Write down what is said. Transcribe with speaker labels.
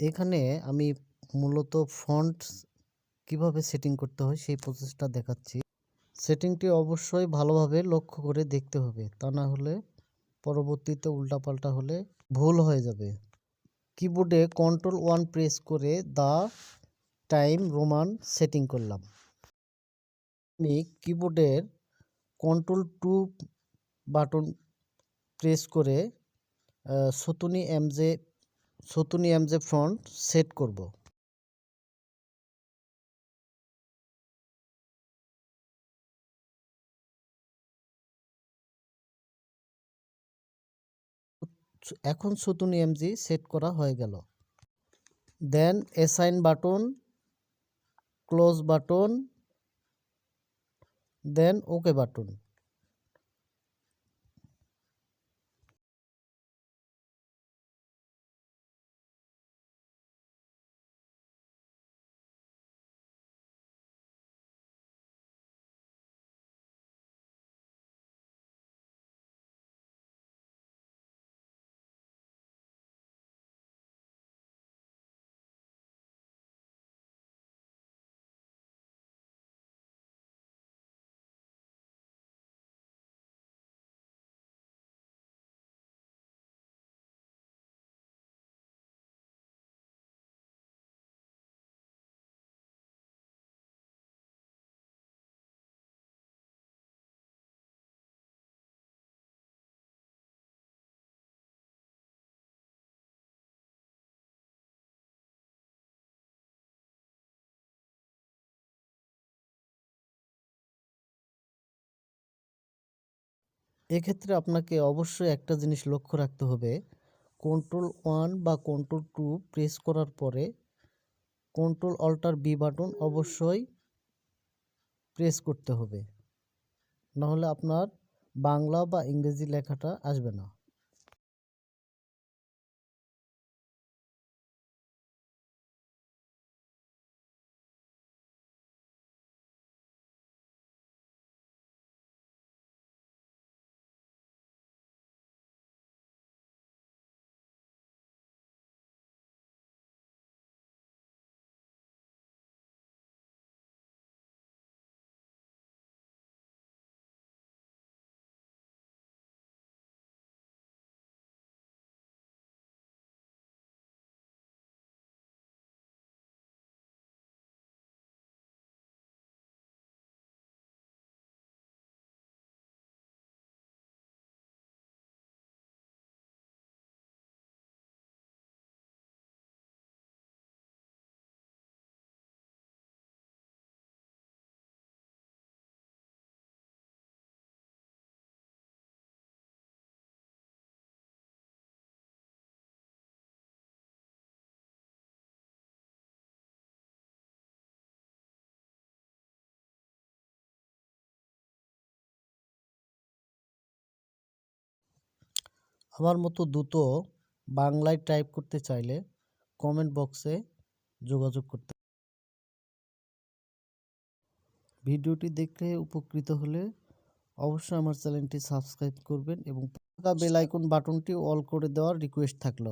Speaker 1: এখানে আমি মূলত ফন্টস কীভাবে সেটিং করতে হয় সেই প্রসেসটা দেখাচ্ছি। সেটিংটি অবশ্যই ভালোভাবে লক্ষ্য করে দেখতে হবে, তা না হলে পরবর্তীতে উল্টাপাল্টা হলে ভুল হয়ে যাবে। কিবোর্ডে কন্ট্রোল ওয়ান প্রেস করে দা টাইম রোমান সেটিং করলাম। আমি কিবোর্ডের কন্ট্রোল টু বাটন প্রেস করে সতুনি এমজে সতুনি এমজে ফ্রন্ট সেট করব। এখন সতুনি এমজি সেট করা হয়ে গেল। Then assign button close button then okay button এক্ষেত্রে আপনাকে অবশ্যই একটা জিনিস লক্ষ্য রাখতে হবে। কন্ট্রোল ওয়ান বা কন্ট্রোল টু প্রেস করার পরে কন্ট্রোল অল্টার বি বাটন অবশ্যই প্রেস করতে হবে। নাহলে আপনার বাংলা বা ইংরেজি লেখাটা আসবে না। আমার মতো দ্রুত বাংলায় টাইপ করতে চাইলে কমেন্ট বক্সে যোগাযোগ করতে ভিডিওটি দেখে উপকৃত হলে অবশ্যই আমার চ্যানেলটি সাবস্ক্রাইব করবেন এবং বেল আইকন বাটনটি অল করে দেওয়ার রিকোয়েস্ট থাকল।